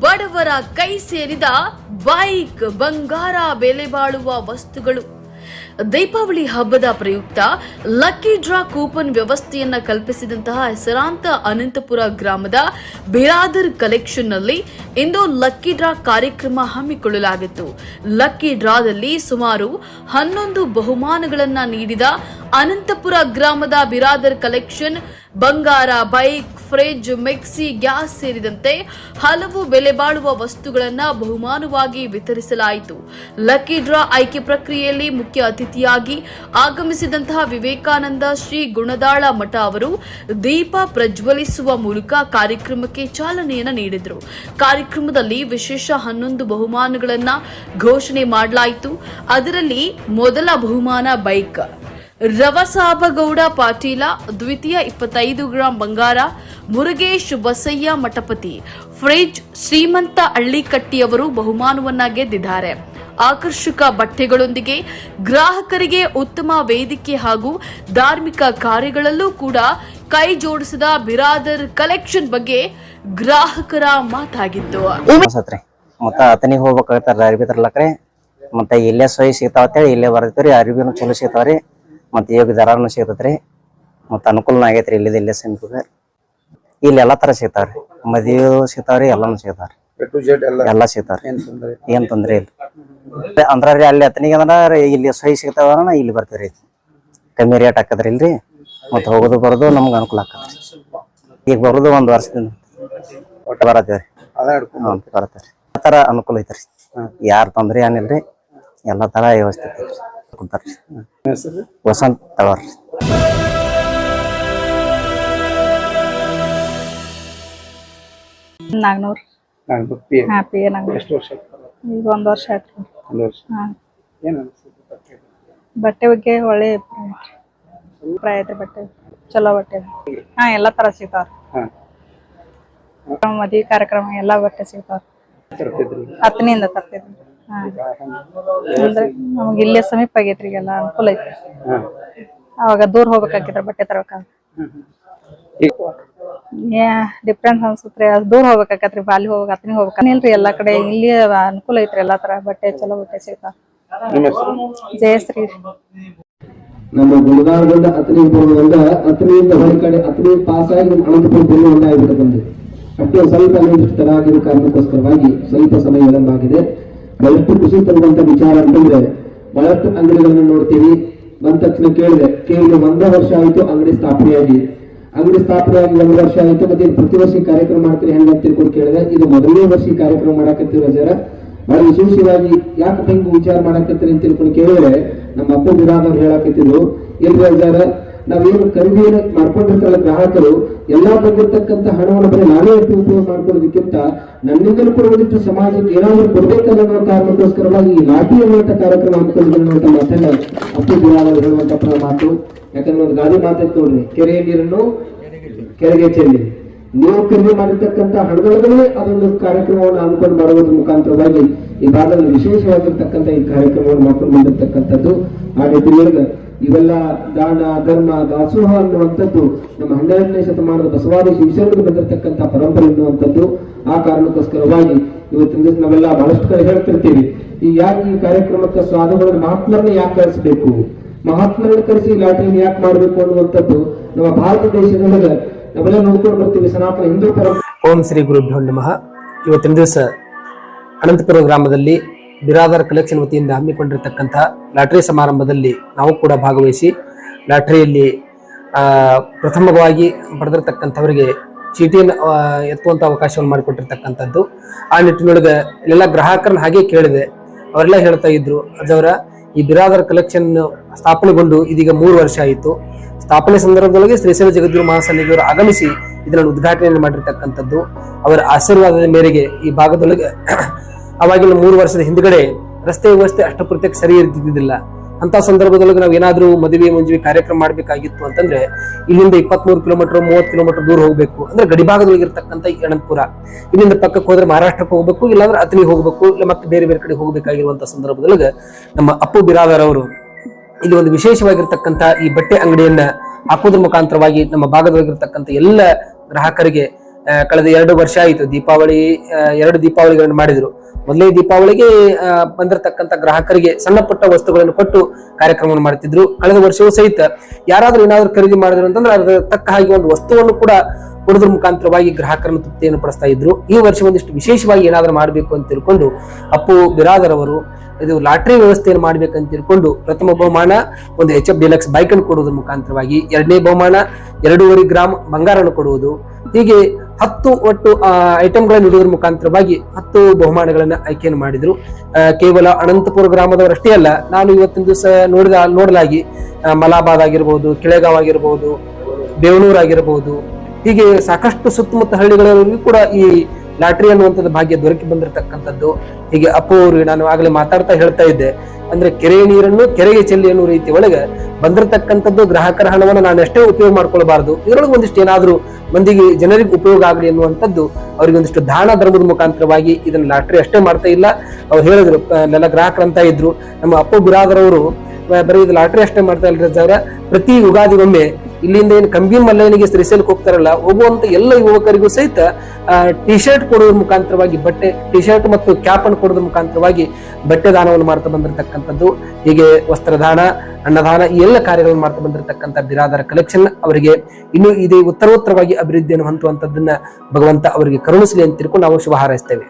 ಬಡವರ ಕೈ ಸೇರಿದ ಬೈಕ್ ಬಂಗಾರ ಬೆಲೆ ಬಾಳುವ ವಸ್ತುಗಳು. ದೀಪಾವಳಿ ಹಬ್ಬದ ಪ್ರಯುಕ್ತ ಲಕ್ಕಿ ಡ್ರಾ ಕೂಪನ್ ವ್ಯವಸ್ಥೆಯನ್ನ ಕಲ್ಪಿಸಿದಂತಹ ಹೆಸರಾಂತ ಅನಂತಪುರ ಗ್ರಾಮದ ಬಿರಾದರ್ ಕಲೆಕ್ಷನ್ನಲ್ಲಿ ಇಂದು ಲಕ್ಕಿ ಡ್ರಾ ಕಾರ್ಯಕ್ರಮ ಹಮ್ಮಿಕೊಳ್ಳಲಾಗಿತ್ತು. ಲಕ್ಕಿ ಡ್ರಾದಲ್ಲಿ ಸುಮಾರು ಹನ್ನೊಂದು ಬಹುಮಾನಗಳನ್ನು ನೀಡಿದ ಅನಂತಪುರ ಗ್ರಾಮದ ಬಿರಾದರ್ ಕಲೆಕ್ಷನ್, ಬಂಗಾರ ಬೈಕ್ ಫ್ರಿಜ್ ಮಿಕ್ಸಿ, ಗ್ಯಾಸ್ ಸೇರಿದಂತೆ ಹಲವು ಬೆಲೆ ಬಾಳುವ ವಸ್ತುಗಳನ್ನ ಬಹುಮಾನವಾಗಿ ವಿತರಿಸಲಾಯಿತು. ಲಕ್ಕಿ ಡ್ರಾ ಆಯ್ಕೆ ಪ್ರಕ್ರಿಯೆಯಲ್ಲಿ ಮುಖ್ಯ ಅತಿಥಿಯಾಗಿ ಆಗಮಿಸಿದಂತಹ ವಿವೇಕಾನಂದ ಶ್ರೀ ಗುಣದಾಳ ಮಠ ಅವರು ದೀಪ ಪ್ರಜ್ವಲಿಸುವ ಮೂಲಕ ಕಾರ್ಯಕ್ರಮಕ್ಕೆ ಚಾಲನೆಯನ್ನು ನೀಡಿದರು. ಕಾರ್ಯಕ್ರಮದಲ್ಲಿ ವಿಶೇಷ ಹನ್ನೊಂದು ಬಹುಮಾನಗಳನ್ನ ಘೋಷಣೆ ಮಾಡಲಾಯಿತು. ಅದರಲ್ಲಿ ಮೊದಲ ಬಹುಮಾನ ಬೈಕ್. ರವಸಾಬಗೌಡ ಪಾಟೀಲ, ದ್ವಿತೀಯ ಇಪ್ಪತ್ತೈದು ಗ್ರಾಂ ಬಂಗಾರ, ಮುರುಗೇಶ್ ಬಸಯ್ಯ ಮಠಪತಿ ಫ್ರೆಂಚ್ ಶ್ರೀಮಂತ ಹಳ್ಳಿಕಟ್ಟಿಯವರು ಬಹುಮಾನವನ್ನ ಗೆದ್ದಿದ್ದಾರೆ. ಆಕರ್ಷಕ ಬಟ್ಟೆಗಳೊಂದಿಗೆ ಗ್ರಾಹಕರಿಗೆ ಉತ್ತಮ ವೇದಿಕೆ ಹಾಗೂ ಧಾರ್ಮಿಕ ಕಾರ್ಯಗಳಲ್ಲೂ ಕೂಡ ಕೈ ಜೋಡಿಸಿದ ಬಿರಾದರ್ ಕಲೆಕ್ಷನ್ ಬಗ್ಗೆ ಗ್ರಾಹಕರ ಮಾತಾಗಿತ್ತು. ಅನ್ಸತ್ರಿ ಮತ್ತ ಅತನಿಗೆ ಹೋಗ್ಬೇಕಾಗ್ತಾರ ಅರ್ಬಿ ತರ್ಲಕ್ರಿ. ಮತ್ತೆ ಇಲ್ಲೇ ಸೊಯ್ ಸಿಗ್ತಾವ ಅಂತೇಳಿ ಇಲ್ಲೇ ಬರ್ತೇವ್ರಿ ಅರ್ಬಿನೂ ಚಲೋ ಸಿಗ್ತಾವ್ರಿ ಮತ್ತೆ ಯೋಗ ದರಾನು ಸಿಗ್ತೈತ್ರಿ. ಮತ್ತ ಅನುಕೂಲನ ಆಗೈತ್ರಿ ಇಲ್ಲಿದ ಇಲ್ಲೇ ಸಿಂಪಗ ಇಲ್ಲಿ ಎಲ್ಲಾ ತರ ಸಿಗ್ತಾವ್ರಿ ಮದುವೆ ಸಿಗ್ತಾವ್ರಿ ಎಲ್ಲಾನು ಸಿಗ್ತಾವ್ರಿ ಎಲ್ಲ ಎಲ್ಲಾ ಸಿಗ್ತಾವ್ರಿ ಏನ್ ತೊಂದ್ರೆ ಇಲ್ಲ. ಅಂದ್ರ ರೀ ಅಲ್ಲಿ ಅತನಿಗೆ ಅಂದ್ರ ಇಲ್ಲಿ ಸೊಯ್ ಸಿಗ್ತಾವ ಇಲ್ಲಿ ಬರ್ತೇವ್ರಿ. ಕಮ್ಮಿ ರೇಟ್ ಹಾಕದ್ರಿ ಇಲ್ರಿ ಮತ್ತ ಹೋಗೋದು ಬರೋದು ನಮ್ಗೆ ಅನುಕೂಲ ಆಗ್ತದೆ. ಈಗ ಬರೋದು ಒಂದು ವರ್ಷದಿಂದ ಬರತ್ತೇವ್ರಿ ಅದ ಹಿಡ್ಕೊಂಡ್ ಹ್ಮ್ ಬರತ್ತಾರೆ ಆ ಥರ ಅನುಕೂಲ ಐತ್ರಿ ಯಾರು ತೊಂದ್ರೆ ಏನಿಲ್ರಿ ಎಲ್ಲ ತರ ವ್ಯವಸ್ಥೆ ಐತ್ರಿ ಕುಂತಾರ್ರಿ ವಸಂತ ತವರ್ರಿ ನಾಗ್ನೂರ್. ಹಾ ಪಿ ಎ ನಾಗ್ನೂರ್? ಈಗ ಒಂದ್ ವರ್ಷ ಆಯ್ತು ಒಂದು ವರ್ಷ? ಬಟ್ಟೆ ಬಗ್ಗೆ? ಒಳ್ಳೆ ಐತ್ರಿ ಬಟ್ಟೆ ಚಲೋ ಬಟ್ಟೆ. ಹಾ ಎಲ್ಲಾ ತರ ಸಿಗ್ತಾವ ಹಾ. ಮದ್ವಿ ಕಾರ್ಯಕ್ರಮ ಎಲ್ಲಾ ಬಟ್ಟೆ ಸಿಗ್ತಾವ ಹತ್ತನಿಂದ ತರ್ತಿದ್ವಿ. ಹಾ. ಅಂದ್ರೆ ನಮ್ಗೆ ಇಲ್ಲೇ ಸಮೀಪ ಆಗೈತ್ರಿ ಈಗೆಲ್ಲ ಅನುಕೂಲ ಐತಿ ಅವಾಗ ದೂರ ಹೋಗ್ಬೇಕಾಗಿದ್ರ ಬಟ್ಟೆ ತರಬೇಕ ಏ ಡಿಫ್ರೆನ್ಸ್ ಅನ್ಸುತ್ರಿ. ಅದು ದೂರ ಹೋಗ್ಬೇಕಾಕತ್ರಿ ಬಾಲಿ ಹೋಗ್ಬೇಕು ಹತ್ತನಿ ಹೋಗ್ಬೇಕು. ಇಲ್ರಿ ಎಲ್ಲಾ ಕಡೆ ಇಲ್ಲಿ ಅನುಕೂಲ ಐತ್ರಿ ಎಲ್ಲಾ ತರ ಬಟ್ಟೆ ಚಲೋ ಬಟ್ಟೆ ಸಿಗ್ತಾವ. ಜಯಶ್ರೀ. ನಮ್ಮ ಗುಲ್ಬರ್ಗದಿಂದ ಅತನಿ ಬರುವುದರಿಂದ ಅತ್ನಿಯಿಂದ ಹೊರ ಕಡೆ ಅತನಿ ಪಾಸ್ ಆಗಿ ಅನಂತಪುರ ಬರುವಂತ ಒಂದಾಗಿಬಿಟ್ಟು ಅಷ್ಟೇ ಸ್ವಲ್ಪ ನಿರ್ದಿಷ್ಟ ತಡ ಆಗಿರೋ ಕಾರಣಕ್ಕೋಸ್ಕರವಾಗಿ ಸ್ವಲ್ಪ ಸಮಯ ವಿಳಂಬ ಬಹಳಷ್ಟು ಖುಷಿ ತರುವಂತ ವಿಚಾರ ಅಂತಂದ್ರೆ, ಬಹಳಷ್ಟು ಅಂಗಡಿಗಳನ್ನು ನೋಡ್ತೀವಿ. ಬಂದ ತಕ್ಷಣ ಕೇಳಿದೆ, ಕೇಳಿದ ಒಂದೇ ವರ್ಷ ಆಯ್ತು ಅಂಗಡಿ ಸ್ಥಾಪನೆಯಾಗಿ. ಅಂಗಡಿ ಸ್ಥಾಪನೆಯಾಗಿ ಒಂದು ವರ್ಷ ಆಯಿತು, ಮತ್ತೆ ಪ್ರತಿ ವರ್ಷ ಕಾರ್ಯಕ್ರಮ ಮಾಡ್ತೀರಿ ಹೆಂಗ ಅಂತ ತಿಳ್ಕೊಂಡು ಕೇಳಿದೆ. ಇದು ಮೊದಲನೇ ವರ್ಷ ಕಾರ್ಯಕ್ರಮ ಮಾಡಕತ್ತೀವಿ ಸರ್. ಬಹಳ ವಿಶೇಷವಾಗಿ ಯಾಕೆ ಹಿಂಗ್ ವಿಚಾರ ಮಾಡಕತ್ತೀರಿ ಅಂತ ತಿಳ್ಕೊಂಡು ಕೇಳಿದ್ರೆ ನಮ್ಮ ಅಪ್ಪ ಬಿರಾದವ್ರು ಹೇಳಾಕತ್ತಿದ್ರು ಏನ್ ಅಜ್ಜಾರ, ನಾವೇನು ಖರೀದಿಯನ್ನು ಮಾಡ್ಕೊಂಡಿರ್ತಾರಲ್ಲ ಗ್ರಾಹಕರು, ಎಲ್ಲಾ ಬಂದಿರ್ತಕ್ಕಂಥ ಹಣವನ್ನು ಬರೀ ನಾನೇ ಉಪಯೋಗ ಮಾಡ್ಕೊಳ್ಳೋದಕ್ಕಿಂತ ನನ್ನಿಂದಲೂ ಕೂಡ ಒಂದಿಷ್ಟು ಸಮಾಜಕ್ಕೆ ಏನಾದ್ರೂ ಕೊಡ್ಬೇಕಲ್ಲ ಅನ್ನೋ ಕಾರಣಕ್ಕೋಸ್ಕರವಾಗಿ ಈ ಲಾಟಿ ಅನ್ನುವಂಥ ಕಾರ್ಯಕ್ರಮ ಹಮ್ಮಿಕೊಂಡಿದ್ರು ಅನ್ನುವಂಥ ಮಾತನ್ನ ಅಪ್ಪು ಬಿರಾದವ್ರು ಹೇಳುವಂತ ಮಾತು. ಯಾಕಂದ್ರೆ ಒಂದು ಗಾದಿ ಮಾತೆ ನೋಡ್ರಿ, ಕೆರೆಯ ನೀರನ್ನು ಕೆರೆಗೆ ಚೆಲ್ಲಿ. ನೀವು ಖರೀದಿ ಮಾಡಿರ್ತಕ್ಕಂಥ ಹಣದೊಳಗಡೆ ಅದೊಂದು ಕಾರ್ಯಕ್ರಮವನ್ನು ಅನ್ಕೊಂಡು ಮಾಡುವುದರ ಮುಖಾಂತರವಾಗಿ ಈ ಭಾಗದಲ್ಲಿ ವಿಶೇಷವಾಗಿರ್ತಕ್ಕಂಥ ಈ ಕಾರ್ಯಕ್ರಮವನ್ನು ಮಾಡ್ಕೊಂಡು ಬಂದಿರತಕ್ಕಂಥದ್ದು ಆ ನಿಟ್ಟಿನೊಳಗೆ ಇವೆಲ್ಲ ದಾನ, ಧರ್ಮ, ದಾಸೋಹ ಅನ್ನುವಂಥದ್ದು ನಮ್ಮ ಹನ್ನೆರಡನೇ ಶತಮಾನದ ಬಸವಾದಿ ಶಿವಶರಣರು ಬಂದಿರತಕ್ಕಂಥ ಪರಂಪರೆ ಅನ್ನುವಂಥದ್ದು ಆ ಕಾರಣಕ್ಕೋಸ್ಕರವಾಗಿ ಇವತ್ತಿನ ದಿವಸ ನಾವೆಲ್ಲ ಬಹಳಷ್ಟು ಕಡೆ ಹೇಳ್ತಿರ್ತೀವಿ. ಈ ಯಾಕೆ ಈ ಕಾರ್ಯಕ್ರಮಕ್ಕೆ ಸ್ವಾದಗಳ ಮಹಾತ್ಮರನ್ನ ಯಾಕೆ ಕರೆಸಬೇಕು ಮಹಾತ್ಮರನ್ನ ಕರೆಸಿ ಲಾಟರಿಯನ್ನು ಯಾಕೆ ಮಾಡಬೇಕು ಅನ್ನುವಂಥದ್ದು ನಮ್ಮ ಭಾರತ ದೇಶದೊಳಗೆ ನಾವೆಲ್ಲ ನೋಡ್ಕೊಂಡು ಬರ್ತೀವಿ. ಸನಾತನ ಹಿಂದೂ ಪರಂಪರೆ ಓಂ ಶ್ರೀ ಗುರುಭ್ಯೋ ನಮಃ. ಇವತ್ತಿನ ದಿವಸ ಅನಂತಪುರ ಗ್ರಾಮದಲ್ಲಿ ಬಿರಾದರ್ ಕಲೆಕ್ಷನ್ ವತಿಯಿಂದ ಹಮ್ಮಿಕೊಂಡಿರತಕ್ಕಂತಹ ಲಾಟರಿ ಸಮಾರಂಭದಲ್ಲಿ ನಾವು ಕೂಡ ಭಾಗವಹಿಸಿ ಲಾಟರಿಯಲ್ಲಿ ಪ್ರಥಮವಾಗಿ ಪಡೆದಿರತಕ್ಕಂಥವರಿಗೆ ಚೀಟಿಯನ್ನು ಎತ್ತುವಂಥ ಅವಕಾಶವನ್ನು ಮಾಡಿಕೊಟ್ಟಿರ್ತಕ್ಕಂಥದ್ದು. ಆ ನಿಟ್ಟಿನೊಳಗೆ ಎಲ್ಲ ಗ್ರಾಹಕರನ್ನ ಹಾಗೆ ಕೇಳಿದೆ. ಅವರೆಲ್ಲ ಹೇಳ್ತಾ ಇದ್ರು ಅದವರ ಈ ಬಿರಾದರ್ ಕಲೆಕ್ಷನ್ ಸ್ಥಾಪನೆಗೊಂಡು ಇದೀಗ ಮೂರು ವರ್ಷ ಆಯಿತು. ಸ್ಥಾಪನೆ ಸಂದರ್ಭದೊಳಗೆ ಶ್ರೀಶೈಲ ಜಗದ್ಗುರು ಮಹಾಸನ್ನಿಧಿಯವರು ಆಗಮಿಸಿ ಇದನ್ನು ಉದ್ಘಾಟನೆಯನ್ನು ಮಾಡಿರ್ತಕ್ಕಂಥದ್ದು. ಅವರ ಆಶೀರ್ವಾದದ ಮೇರೆಗೆ ಈ ಭಾಗದೊಳಗೆ ಅವಾಗಿನ ಮೂರು ವರ್ಷದ ಹಿಂದ್ಗಡೆ ರಸ್ತೆ ವ್ಯವಸ್ಥೆ ಅಷ್ಟಪೂರ್ತಿಯಾಗಿ ಸರಿ ಇರ್ತಿದ್ದಿಲ್ಲ ಅಂತ ಸಂದರ್ಭದೊಳಗೆ ನಾವು ಏನಾದರೂ ಮದುವೆ ಮುಂಜುವೆ ಕಾರ್ಯಕ್ರಮ ಮಾಡಬೇಕಾಗಿತ್ತು ಅಂತಂದ್ರೆ ಇಲ್ಲಿಂದ ಇಪ್ಪತ್ಮೂರು ಕಿಲೋಮೀಟರ್, ಮೂವತ್ತು ಕಿಲೋಮೀಟರ್ ದೂರ ಹೋಗ್ಬೇಕು. ಅಂದ್ರೆ ಗಡಿಭಾಗದೊಳಗೆ ಇರ್ತಕ್ಕಂಥ ಅನಂತಪುರ. ಇಲ್ಲಿಂದ ಪಕ್ಕಕ್ಕೆ ಹೋದ್ರೆ ಮಹಾರಾಷ್ಟ್ರಕ್ಕೆ ಹೋಗ್ಬೇಕು, ಇಲ್ಲಾಂದ್ರೆ ಅತನಿ ಹೋಗ್ಬೇಕು, ಇಲ್ಲ ಮತ್ತೆ ಬೇರೆ ಬೇರೆ ಕಡೆ ಹೋಗಬೇಕಾಗಿರುವಂತಹ ಸಂದರ್ಭದೊಳಗೆ ನಮ್ಮ ಅಪ್ಪು ಬಿರಾದರ್ ಅವರು ಇಲ್ಲಿ ಒಂದು ವಿಶೇಷವಾಗಿರ್ತಕ್ಕಂಥ ಈ ಬಟ್ಟೆ ಅಂಗಡಿಯನ್ನ ಹಾಕೋದ್ರ ಮುಖಾಂತರವಾಗಿ ನಮ್ಮ ಭಾಗದೊಳಗಿರ್ತಕ್ಕಂಥ ಎಲ್ಲ ಗ್ರಾಹಕರಿಗೆ ಕಳೆದ ಎರಡು ವರ್ಷ ಆಯಿತು ದೀಪಾವಳಿ ಎರಡು ದೀಪಾವಳಿಗಳನ್ನು ಮಾಡಿದ್ರು. ಮೊದಲನೇ ದೀಪಾವಳಿಗೆ ಬಂದಿರತಕ್ಕಂತ ಗ್ರಾಹಕರಿಗೆ ಸಣ್ಣ ಪುಟ್ಟ ವಸ್ತುಗಳನ್ನು ಕೊಟ್ಟು ಕಾರ್ಯಕ್ರಮವನ್ನು ಮಾಡ್ತಿದ್ರು ಕಳೆದ ವರ್ಷವೂ ಸಹಿತ ಯಾರಾದ್ರೂ ಏನಾದರೂ ಖರೀದಿ ಮಾಡಿದ್ರು ಅಂತಂದ್ರೆ ಅದರ ತಕ್ಕ ಹಾಗೆ ಒಂದು ವಸ್ತುವನ್ನು ಕೂಡ ಕೊಡೋದ್ರ ಮುಖಾಂತರವಾಗಿ ಗ್ರಾಹಕರನ್ನು ತೃಪ್ತಿಯನ್ನು ಪಡಿಸ್ತಾ ಇದ್ರು. ಈ ವರ್ಷ ಒಂದಿಷ್ಟು ವಿಶೇಷವಾಗಿ ಏನಾದರೂ ಮಾಡಬೇಕು ಅಂತ ತಿಳ್ಕೊಂಡು ಅಪ್ಪು ಬಿರಾದರ್ ಅವರು ಇದು ಲಾಟ್ರಿ ವ್ಯವಸ್ಥೆಯನ್ನು ಮಾಡ್ಬೇಕಂತ ತಿಳ್ಕೊಂಡು ಪ್ರಥಮ ಬಹುಮಾನ, ಒಂದು ಎಚ್ ಎಫ್ ಡಿಲಕ್ಸ್ ಬೈಕ್ ಅನ್ನು ಕೊಡುವುದರ ಮುಖಾಂತರವಾಗಿ ಎರಡನೇ ಬಹುಮಾನ, ಎರಡೂವರೆ ಗ್ರಾಮ್ ಬಂಗಾರನ್ನು ಕೊಡುವುದು. ಹೀಗೆ ಹತ್ತು ಒಟ್ಟು ಐಟಮ್ಗಳನ್ನು ಇಡುವುದರ ಮುಖಾಂತರವಾಗಿ ಹತ್ತು ಬಹುಮಾನಗಳನ್ನು ಆಯ್ಕೆಯನ್ನು ಮಾಡಿದ್ರು. ಕೇವಲ ಅನಂತಪುರ ಗ್ರಾಮದವರಷ್ಟೇ ಅಲ್ಲ, ನಾನು ಇವತ್ತಿನ ದಿವಸ ನೋಡಿದ, ನೋಡಲಾಗಿ ಮಲಾಬಾದ್ ಆಗಿರ್ಬೋದು, ಕೆಳೆಗಾವ್ ಆಗಿರ್ಬೋದು, ಬೇವನೂರ್ ಆಗಿರ್ಬೋದು, ಹೀಗೆ ಸಾಕಷ್ಟು ಸುತ್ತಮುತ್ತ ಹಳ್ಳಿಗಳಲ್ಲಿ ಕೂಡ ಈ ಲಾಟ್ರಿ ಅನ್ನುವಂಥದ್ದು ಭಾಗ್ಯ ದೊರಕಿ ಬಂದಿರತಕ್ಕಂಥದ್ದು. ಹೀಗೆ ಅಪ್ಪು ಅವರು ನಾನು ಆಗಲೇ ಮಾತಾಡ್ತಾ ಹೇಳ್ತಾ ಇದ್ದೆ. ಅಂದ್ರೆ ಕೆರೆಯ ನೀರನ್ನು ಕೆರೆಗೆ ಚೆಲ್ಲಿ ಅನ್ನೋ ರೀತಿ ಒಳಗೆ ಬಂದಿರತಕ್ಕಂಥದ್ದು ಗ್ರಾಹಕರ ಹಣವನ್ನು ನಾನು ಎಷ್ಟೇ ಉಪಯೋಗ ಮಾಡ್ಕೊಳ್ಬಾರ್ದು. ಇದರೊಳಗೆ ಒಂದಿಷ್ಟು ಏನಾದರೂ ಮಂದಿಗೆ ಜನರಿಗೆ ಉಪಯೋಗ ಆಗಲಿ ಅನ್ನುವಂಥದ್ದು ಅವ್ರಿಗೆ ಒಂದಿಷ್ಟು ದಾನ ಧರ್ಮದ ಮುಖಾಂತರವಾಗಿ ಇದನ್ನ ಲಾಟ್ರಿ ಅಷ್ಟೇ ಮಾಡ್ತಾ ಇಲ್ಲ. ಅವ್ರು ಹೇಳಿದ್ರು ನೆಲ ಗ್ರಾಹಕರಂತ ಇದ್ರು. ನಮ್ಮ ಅಪ್ಪ ಗುರಾದರವರು, ಬರೀ ಇದು ಲಾಟ್ರಿ ಅಷ್ಟೇ ಮಾಡ್ತಾ ಇಲ್ಲ ಪ್ರತಿ ಯುಗಾದಿಗೊಮ್ಮೆ ಇಲ್ಲಿಂದ ಏನು ಕಂಬಿ ಮಲ್ಲಯ್ಯನಿಗೆ ಶ್ರೀಶೈಲಕ್ಕೆ ಹೋಗ್ತಾರಲ್ಲ, ಹೋಗುವಂತ ಎಲ್ಲ ಯುವಕರಿಗೂ ಸಹಿತ ಟಿ ಶರ್ಟ್ ಕೊಡೋದ್ರ ಮುಖಾಂತರವಾಗಿ ಬಟ್ಟೆ ಟಿ ಶರ್ಟ್ ಮತ್ತು ಕ್ಯಾಪ್ ಅನ್ನು ಕೊಡೋದ್ರ ಮುಖಾಂತರವಾಗಿ ಬಟ್ಟೆ ದಾನವನ್ನು ಮಾಡ್ತಾ ಬಂದಿರತಕ್ಕಂಥದ್ದು. ಹೀಗೆ ವಸ್ತ್ರದಾನ, ಅನ್ನದಾನ ಈ ಎಲ್ಲ ಕಾರ್ಯಗಳನ್ನು ಮಾಡ್ತಾ ಬಂದಿರತಕ್ಕಂಥ ಬಿರಾದರ ಕಲೆಕ್ಷನ್ ಅವರಿಗೆ ಇನ್ನು ಇದೇ ಉತ್ತರೋತ್ತರವಾಗಿ ಅಭಿವೃದ್ಧಿಯನ್ನು ಹೊಂದುವಂತದ್ದನ್ನ ಭಗವಂತ ಅವರಿಗೆ ಕರುಣಿಸಲಿ ಅಂತ ತಿಳ್ಕೊಂಡು ನಾವು ಶುಭ ಹಾರೈಸ್ತೇವೆ.